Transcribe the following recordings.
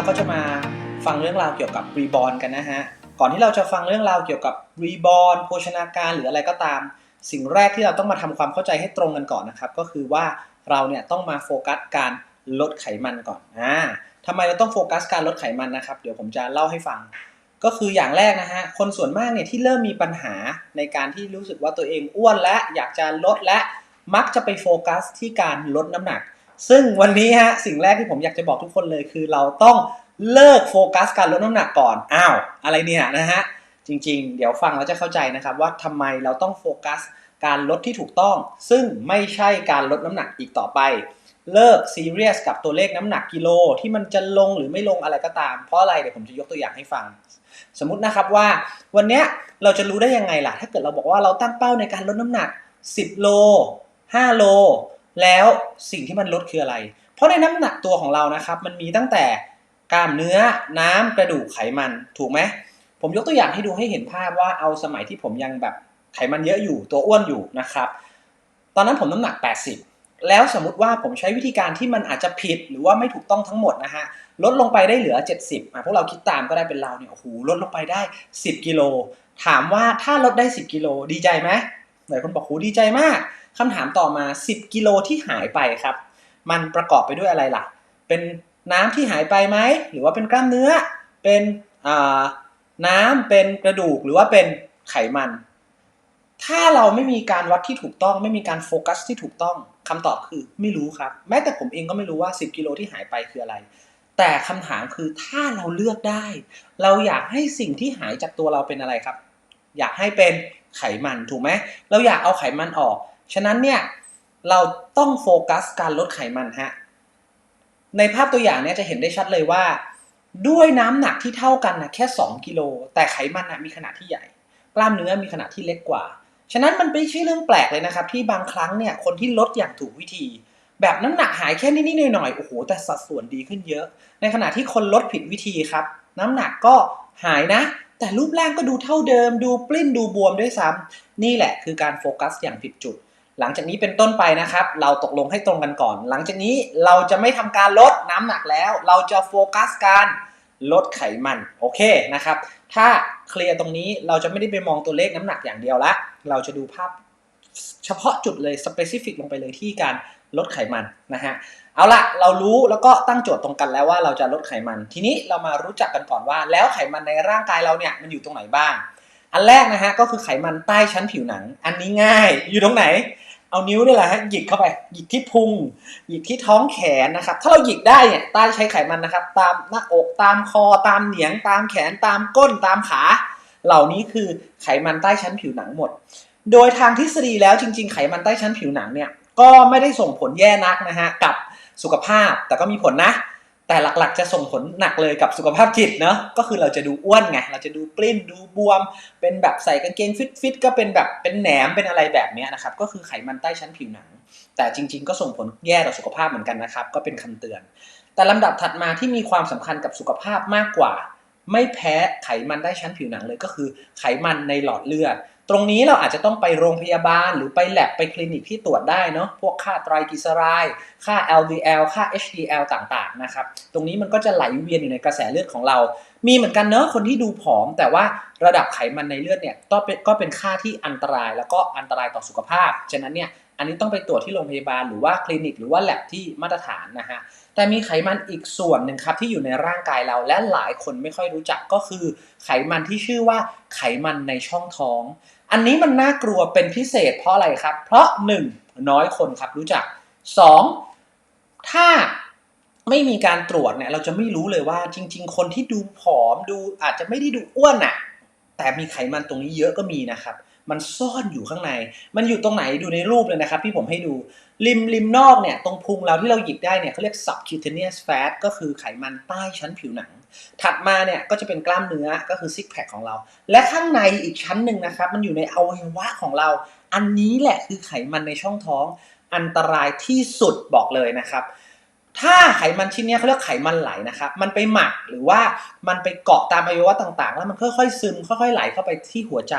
เราก็จะมาฟังเรื่องราวเกี่ยวกับรีบอ r กันนะฮะ ก่อนที่เราจะฟังเรื่องราวเกี่ยวกับรีบอ r โภชนาการหรืออะไรก็ตาม สิ่งแรกที่เราต้องมาทำความเข้าใจให้ตรงกันก่อนนะครับ ก็คือว่าเราเนี่ยต้องมาโฟกัสการลดไขมันก่อนอ่าทำไมเราต้องโฟกัสการลดไขมันนะครับ เดี๋ยวผมจะเล่าให้ฟัง ก็คืออย่างแรกนะฮะ คนส่วนมากเนี่ยที่เริ่มมีปัญหาในการที่รู้สึกว่าตัวเองอ้วนและอยากจะลดและมักจะไปโฟกัสที่การลดน้ำหนัก ซึ่งวันนี้ฮะสิ่งแรกที่ผมอยากจะบอกทุกคนเลยคือเราต้องเลิกโฟกัสการลดน้ำหนักก่อน อ้าว อะไรเนี่ยนะฮะ จริงๆ เดี๋ยวฟังแล้วจะเข้าใจนะครับว่าทำไมเราต้องโฟกัสการลดที่ถูกต้อง ซึ่งไม่ใช่การลดน้ำหนักอีกต่อไป เลิกซีเรียสกับตัวเลขน้ำหนักกิโลที่มันจะลงหรือไม่ลงอะไรก็ตาม เพราะอะไรเดี๋ยวผมจะยกตัวอย่างให้ฟัง สมมตินะครับว่า วันนี้เราจะรู้ได้ยังไงล่ะ ถ้าเกิดเราบอกว่าเราตั้งเป้าในการลดน้ำหนัก 10 โล 5 โล แล้วสิ่งที่มันลดคืออะไร เพราะในน้ำหนักตัวของเรานะครับ มันมีตั้งแต่กล้ามเนื้อน้ำกระดูกไขมันถูกไหมผมยกตัวอย่างให้ดูให้เห็นภาพว่าเอาสมัยที่ผมยังแบบไขมันเยอะอยู่ตัวอ้วนอยู่นะครับ ตอนนั้นผมน้ำหนัก 80 แล้วสมมติว่าผมใช้วิธีการที่มันอาจจะผิดหรือว่าไม่ถูกต้องทั้งหมดนะฮะลดลงไปได้เหลือ 70อะพวกเราคิดตามก็ได้เป็นเราเนี่ยโอ้โหลดลงไปได้ 10 กิโลถามว่าถ้าลดได้ 10 กิโลดีใจไหม หลายคนบอกโหดีใจมากคำถามต่อมา 10 กิโลที่หายไปครับ มันประกอบไปด้วยอะไรล่ะ เป็นน้ำที่หายไปไหม หรือว่าเป็นกล้ามเนื้อ เป็นน้ำเป็นกระดูกหรือว่าเป็นไขมัน ถ้าเราไม่มีการวัดที่ถูกต้อง ไม่มีการโฟกัสที่ถูกต้องคำตอบคือไม่รู้ครับ แม้แต่ผมเองก็ไม่รู้ว่า 10 กิโลที่หายไปคืออะไรแต่คำถามคือถ้าเราเลือกได้ เราอยากให้สิ่งที่หายจากตัวเราเป็นอะไรครับ อยากให้เป็น ไขมันถูกไหมเราอยากเอาไขมันออก ฉะนั้นเนี่ยเราต้องโฟกัสการลดไขมันฮะในภาพตัวอย่างเนี่ยจะเห็นได้ชัดเลยว่า ด้วยน้ำหนักที่เท่ากันนะแค่ 2 กิโล แต่ไขมันนะมีขนาดที่ใหญ่ กล้ามเนื้อมีขนาดที่เล็กกว่า ฉะนั้นมันไม่ใช่เรื่องแปลกเลยนะครับ ที่บางครั้งเนี่ยคนที่ลดอย่างถูกวิธี แบบน้ำหนักหายแค่นิดๆหน่อยๆโอ้โหแต่สัดส่วนดีขึ้นเยอะ ในขณะที่คนลดผิดวิธีครับ น้ำหนักก็หายนะ แต่รูปร่างก็ดูเท่าเดิม ดูปลิ้นดูบวมด้วยซ้ำนี่แหละคือการโฟกัสอย่างผิดจุด หลังจากนี้เป็นต้นไปนะครับ เราตกลงให้ตรงกันก่อน หลังจากนี้เราจะไม่ทำการลดน้ำหนักแล้ว เราจะโฟกัสการลดไขมันโอเคนะครับ ถ้าเคลียร์ตรงนี้เราจะไม่ได้ไปมองตัวเลขน้ำหนักอย่างเดียวละ เราจะดูภาพเฉพาะจุดเลยสเปซิฟิกลงไปเลยที่การลดไขมันนะฮะ เอาละเรารู้แล้วก็ตั้งโจทย์ตรงกันแล้วว่าเราจะลดไขมัน ทีนี้เรามารู้จักกันก่อนว่า แล้วไขมันในร่างกายเราเนี่ยมันอยู่ตรงไหนบ้าง อันแรกนะฮะก็คือไขมันใต้ชั้นผิวหนัง อันนี้ง่าย อยู่ตรงไหน เอานิ้วนี่แหละฮะหยิกเข้าไปหยิกที่พุงหยิกที่ท้องแขนนะครับ ถ้าเราหยิกได้เนี่ยใต้ใช้ไขมันนะครับ ตามหน้าอกตามคอตามเหนียง ตามแขนตามก้นตามขา เหล่านี้คือไขมันใต้ชั้นผิวหนังหมด โดยทางทฤษฎีแล้วจริง ๆ ไขมันใต้ชั้นผิวหนังเนี่ยก็ไม่ได้ส่งผลแย่นักนะฮะกับ สุขภาพแต่ก็มีผลนะ แต่หลักๆ จะส่งผลหนักเลยกับสุขภาพจิตเนาะก็คือเราจะดูอ้วนไงเราจะดูปลิ้นดูบวม เป็นแบบใส่กางเกงฟิตๆก็เป็นแบบเป็นแหนมเป็นอะไรแบบนี้นะครับก็คือไขมันใต้ชั้นผิวหนัง แต่จริง ๆ ก็ส่งผลแย่ต่อสุขภาพเหมือนกันนะครับ ก็เป็นคำเตือน แต่ลำดับถัดมาที่มีความสำคัญกับสุขภาพมากกว่าไม่แพ้ไขมันใต้ชั้นผิวหนังเลยก็คือไขมันในหลอดเลือด ตรงนี้เราอาจจะต้องไปโรงพยาบาล หรือไปแลบไปคลินิกที่ตรวจได้เนาะพวกค่าไตรกลีเซอไรด์ค่า LDL ค่า HDL ต่างๆนะครับตรงนี้มันก็จะไหลเวียนอยู่ในกระแสเลือดของเรา มีเหมือนกันเนอะคนที่ดูผอม แต่ว่าระดับไขมันในเลือดเนี่ยก็เป็นก็เป็นค่าที่อันตรายแล้วก็อันตรายต่อสุขภาพฉะนั้นเนี่ยอันนี้ต้องไปตรวจที่โรงพยาบาลหรือว่าคลินิกหรือว่าแลบที่มาตรฐานนะฮะแต่มีไขมันอีกส่วนหนึ่งครับที่อยู่ในร่างกายเราและหลายคนไม่ค่อยรู้จักก็คือ ไขมันที่ชื่อว่าไขมันในช่องท้อง อันนี้มันน่ากลัวเป็นพิเศษเพราะอะไรครับ เพราะ 1. น้อยคนครับรู้จัก 2. ถ้าไม่มีการตรวจเนี่ยเราจะไม่รู้เลยว่าจริง ๆ คนที่ดูผอมดูอาจจะไม่ได้ดูอ้วนอะแต่มีไขมันตรงนี้เยอะก็มีนะครับ มันซ่อนอยู่ข้างใน มันอยู่ตรงไหนดูในรูปเลยนะครับ ที่ผมให้ดูริมริมนอกเนี่ยตรงพุงเราที่เราหยิกได้เนี่ยเขาเรียก subcutaneous fat ก็คือไขมันใต้ชั้นผิวหนัง ถัดมาเนี่ยก็จะเป็นกล้ามเนื้อก็คือซิกแพคของเรา และข้างในอีกชั้นหนึ่งนะครับ มันอยู่ในอวัยวะของเรา อันนี้แหละคือไขมันในช่องท้อง อันตรายที่สุดบอกเลยนะครับถ้าไขมันชิ้นนี้เขาเรียกไขมันไหลนะครับ มันไปหมักหรือว่ามันไปเกาะตามอวัยวะต่างๆ แล้วมันค่อยๆซึมค่อยๆไหลเข้าไปที่หัวใจ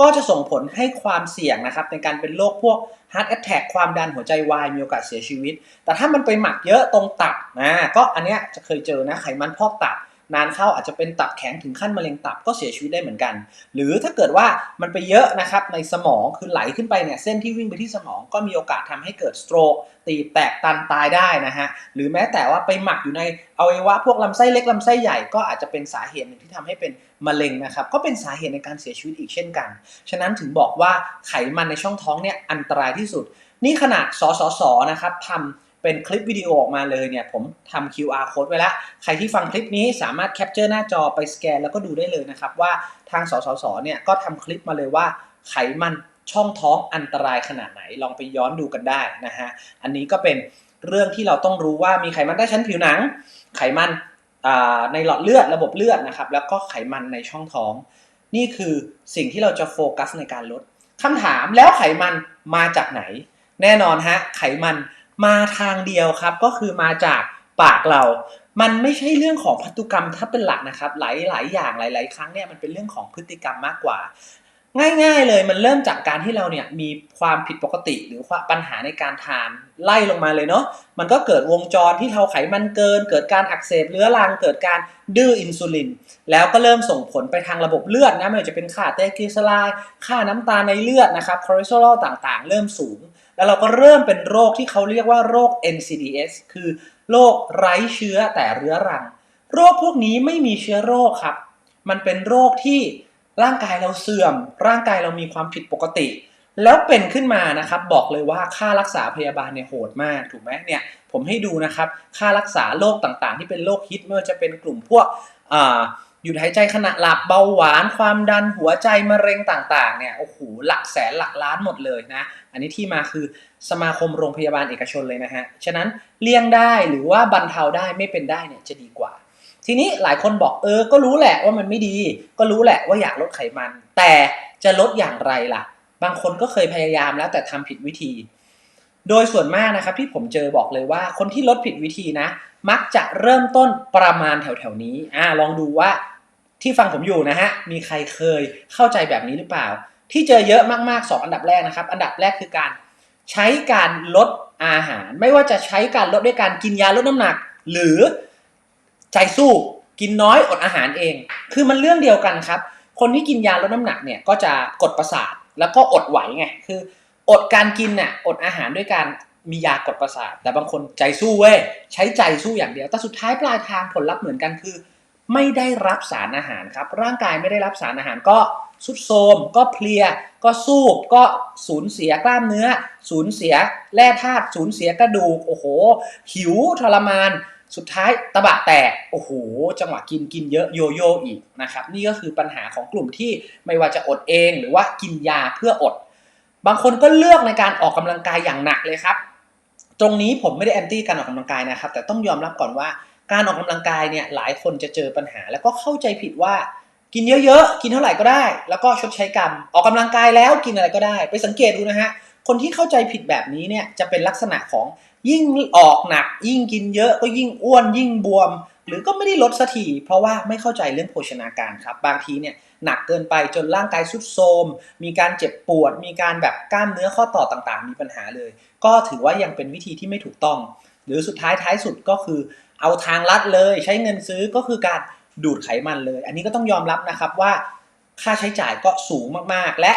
ก็จะส่งผลให้ความเสี่ยงนะครับในการเป็นโรคพวก heart attack ความดันหัวใจวายมีโอกาสเสียชีวิต แต่ถ้ามันไปหมักเยอะตรงตับนะก็อันเนี้ยจะเคยเจอนะไขมันพอกตับ นานเข้าอาจจะเป็นตับแข็งถึงขั้นมะเร็งตับก็เสียชีวิตได้เหมือนกัน หรือถ้าเกิดว่ามันไปเยอะนะครับในสมองคือไหลขึ้นไปเนี่ยเส้นที่วิ่งไปที่สมองก็มีโอกาสทำให้เกิดสโตรกตีแตกตันตายได้นะฮะหรือแม้แต่ว่าไปหมักอยู่ในอวัยวะพวกลำไส้เล็กลำไส้ใหญ่ก็อาจจะเป็นสาเหตุหนึ่งที่ทำให้เป็นมะเร็งนะครับก็เป็นสาเหตุในการเสียชีวิตอีกเช่นกัน ฉะนั้นถึงบอกว่าไขมันในช่องท้องเนี่ยอันตรายที่สุด นี่ขนาดสสสนะครับทำ เป็นคลิปวิดีโอออกมาเลยเนี่ยผมทำ QR code ไว้แล้ว ใครที่ฟังคลิปนี้สามารถแคปเจอร์หน้าจอไปสแกนแล้วก็ดูได้เลยนะครับ ว่าทางสสสเนี่ยก็ทำคลิปมาเลยว่าไขมันช่องท้องอันตรายขนาดไหนลองไปย้อนดูกันได้นะฮะอันนี้ก็เป็นเรื่องที่เราต้องรู้ว่ามีไขมันใต้ชั้นผิวหนัง ไขมันในหลอดเลือดระบบเลือดนะครับแล้วก็ไขมันในช่องท้อง นี่คือสิ่งที่เราจะโฟกัสในการลดคำถามแล้วไขมันมาจากไหน แน่นอนฮะไขมัน มาทางเดียวครับก็คือมาจากปากเรา มันไม่ใช่เรื่องของพันธุกรรมถ้าเป็นหลักนะครับ หลายหลายอย่างหลาย ๆ ครั้งเนี่ยมันเป็นเรื่องของพฤติกรรมมากกว่า ง่าย ๆ เลยมันเริ่มจากการที่เราเนี่ยมีความผิดปกติหรือปัญหาในการทานไล่ลงมาเลยเนาะมันก็เกิดวงจรที่เราไขมันเกิน เกิดการอักเสบเรื้อรังเกิดการดื้ออินซูลิน แล้วก็เริ่มส่งผลไปทางระบบเลือดนะไม่ว่าจะเป็นค่าไตกลีเซอไรด์ค่าน้ำตาลในเลือดนะครับคอเลสเตอรอลต่างๆ เริ่มสูง แล้วเราก็เริ่มเป็นโรคที่เขาเรียกว่าโรค NCDs คือโรคไร้เชื้อแต่เรื้อรัง โรคพวกนี้ไม่มีเชื้อโรคครับ มันเป็นโรคที่ร่างกายเราเสื่อม ร่างกายเรามีความผิดปกติ แล้วเป็นขึ้นมานะครับ บอกเลยว่าค่ารักษาพยาบาลเนี่ยโหดมากถูกไหมเนี่ยผมให้ดูนะครับ ค่ารักษาโรคต่างๆ ที่เป็นโรคฮิตไม่ว่าจะเป็นกลุ่มพวกอ่า ยุดหายใจขณะหลับเบาหวานความดันหัวใจมะเร็งต่างๆเนี่ยโอ้โหหลักแสนหลักล้านหมดเลยนะ อันนี้ที่มาคือสมาคมโรงพยาบาลเอกชนเลยนะฮะฉะนั้นเลี่ยงได้หรือว่าบรรเทาได้ไม่เป็นได้เนี่ยจะดีกว่า ทีนี้หลายคนบอกเออก็รู้แหละว่ามันไม่ดี ก็รู้แหละว่าอยากลดไขมัน แต่จะลดอย่างไรล่ะ บางคนก็เคยพยายามแล้วแต่ทำผิดวิธี โดยส่วนมากนะครับที่ผมเจอบอกเลยว่าคนที่ลดผิดวิธีนะ มักจะเริ่มต้นประมาณแถวๆนี้อ่าลองดูว่า ที่ฟังผมอยู่นะฮะ มีใครเคยเข้าใจแบบนี้หรือเปล่า ที่เจอเยอะมากๆ 2 อันดับแรกนะครับ อันดับแรกคือการใช้การลดอาหาร ไม่ว่าจะใช้การลดด้วยการกินยาลดน้ำหนัก หรือใจสู้กินน้อยอดอาหารเอง คือมันเรื่องเดียวกันครับ คนที่กินยาลดน้ำหนักเนี่ยก็จะกดประสาทแล้วก็อดไหวไงคืออดการกินน่ะอดอาหารด้วยการมียากดประสาท แต่บางคนใจสู้เว้ยใช้ใจสู้อย่างเดียวแต่สุดท้ายปลายทางผลลัพธ์เหมือนกันคือ ไม่ได้รับสารอาหารครับ ร่างกายไม่ได้รับสารอาหารก็สุดโทมก็เพลีย ก็สู้ก็สูญเสียกล้ามเนื้อ สูญเสียแร่ธาตุสูญเสียกระดูกโอ้โห หิวทรมาน สุดท้ายตะบะแตกโอ้โห จังหวะกินกินเยอะโยโย่อีกนะครับ นี่ก็คือปัญหาของกลุ่มที่ไม่ว่าจะอดเองหรือว่ากินยาเพื่ออด บางคนก็เลือกในการออกกำลังกายอย่างหนักเลยครับ ตรงนี้ผมไม่ได้แอนตี้การออกกำลังกายนะครับ แต่ต้องยอมรับก่อนว่า การออกกำลังกายเนี่ยหลายคนจะเจอปัญหา แล้วก็เข้าใจผิดว่ากินเยอะๆ กินเท่าไหร่ก็ได้ แล้วก็ชดใช้กรรม ออกกำลังกายแล้วกินอะไรก็ได้ ไปสังเกตดูนะฮะ คนที่เข้าใจผิดแบบนี้เนี่ยจะเป็นลักษณะของยิ่งออกหนัก ยิ่งกินเยอะก็ยิ่งอ้วน ยิ่งบวม หรือก็ไม่ได้ลดสักทีเพราะว่าไม่เข้าใจเรื่องโภชนาการครับ บางทีเนี่ยหนักเกินไปจนร่างกายสุดโทมมีการเจ็บปวด มีการแบบกล้ามเนื้อข้อต่อต่างๆ มีปัญหาเลย ก็ถือว่ายังเป็นวิธีที่ไม่ถูกต้อง หรือสุดท้ายท้ายสุดก็คือ เอาทางลัดเลยใช้เงินซื้อก็คือการดูดไขมันเลย อันนี้ก็ต้องยอมรับนะครับว่าค่าใช้จ่ายก็สูงมากๆ และ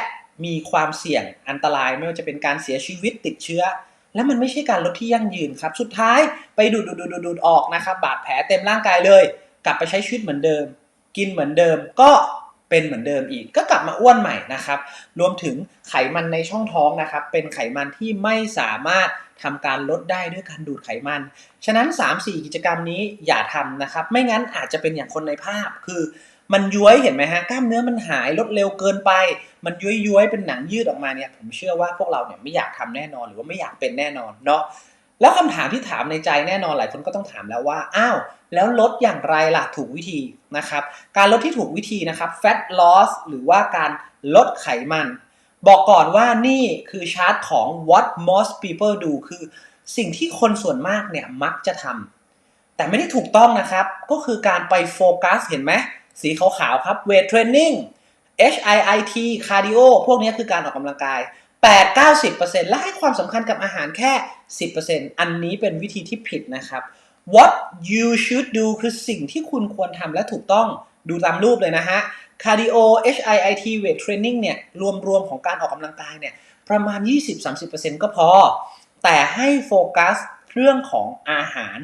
มีความเสี่ยงอันตรายไม่ว่าจะเป็นการเสียชีวิตติดเชื้อ และมันไม่ใช่การลดที่ยั่งยืนครับ สุดท้ายไปดูดดูดดูดดูดออกนะครับบาดแผลเต็มร่างกายเลย กลับไปใช้ชีวิตเหมือนเดิม กินเหมือนเดิมก็ เป็นเหมือนเดิมอีก ก็กลับมาอ้วนใหม่นะครับ รวมถึงไขมันในช่องท้องนะครับ เป็นไขมันที่ไม่สามารถทำการลดได้ด้วยการดูดไขมัน ฉะนั้น 3-4 กิจกรรมนี้อย่าทำนะครับ ไม่งั้นอาจจะเป็นอย่างคนในภาพ คือมันย้วยเห็นไหมฮะ กล้ามเนื้อมันหายลดเร็วเกินไป มันย้วยย้วยเป็นหนังยืดออกมาเนี่ย ผมเชื่อว่าพวกเราเนี่ยไม่อยากทำแน่นอน หรือว่าไม่อยากเป็นแน่นอนเนาะ แล้วคำถามที่ถามในใจแน่นอนหลายคนก็ต้องถามแล้วว่าอ้าวแล้วลดอย่างไรล่ะถูกวิธีนะครับ การลดที่ถูกวิธีนะครับ fat loss หรือว่าการลดไขมัน บอกก่อนว่านี่คือชาร์ตของ what most people do คือสิ่งที่คนส่วนมากเนี่ยมักจะทำแต่ไม่ได้ถูกต้องนะครับ ก็คือการไปโฟกัสเห็นไหมสีขาวๆครับ weight training HIIT คาร์ดิโอพวกนี้คือการออกกำลังกาย 8-90%และให้ความสำคัญกับอาหารแค่ 10%อันนี้เป็นวิธีที่ผิดนะครับ What you should do คือสิ่งที่คุณควรทำและถูกต้องดูตามรูปเลยนะฮะ Cardio HIIT Weight Training เนี่ย รวมๆ ของการออกกำลังกายเนี่ย ประมาณ 20-30%ก็พอ แต่ให้โฟกัสเรื่องของอาหาร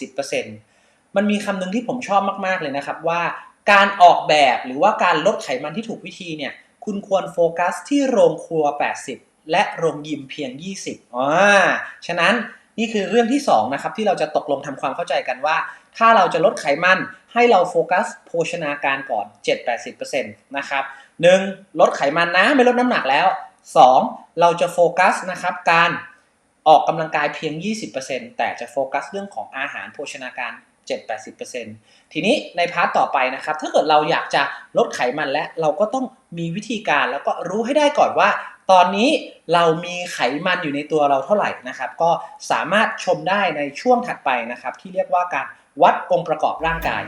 80%มันมีคำหนึ่งที่ผมชอบมาก ๆ เลยนะครับว่าการออกแบบหรือว่าการลดไขมันที่ถูกวิธีเนี่ย คุณควรโฟกัสที่โรงครัว 80 และโรงยิมเพียง 20อ่าฉะนั้นนี่คือเรื่องที่2นะครับที่เราจะตกลงทำความเข้าใจกันว่า ถ้าเราจะลดไขมันให้เราโฟกัสโภชนาการก่อน 7-80%นะครับ 1. ลดไขมันนะไม่ลดน้ำหนักแล้ว 2. เราจะโฟกัสนะครับการออกกำลังกายเพียง 20%แต่จะโฟกัสเรื่องของอาหารโภชนาการ 7-80%ทีนี้ในพาร์ทต่อไปนะครับ ถ้าเกิดเราอยากจะลดไขมันและเราก็ต้องมีวิธีการแล้วก็รู้ให้ได้ก่อนว่า ตอนนี้เรามีไขมันอยู่ในตัวเราเท่าไหร่นะครับ ก็สามารถชมได้ในช่วงถัดไปนะครับ ที่เรียกว่าการวัดองค์ประกอบร่างกาย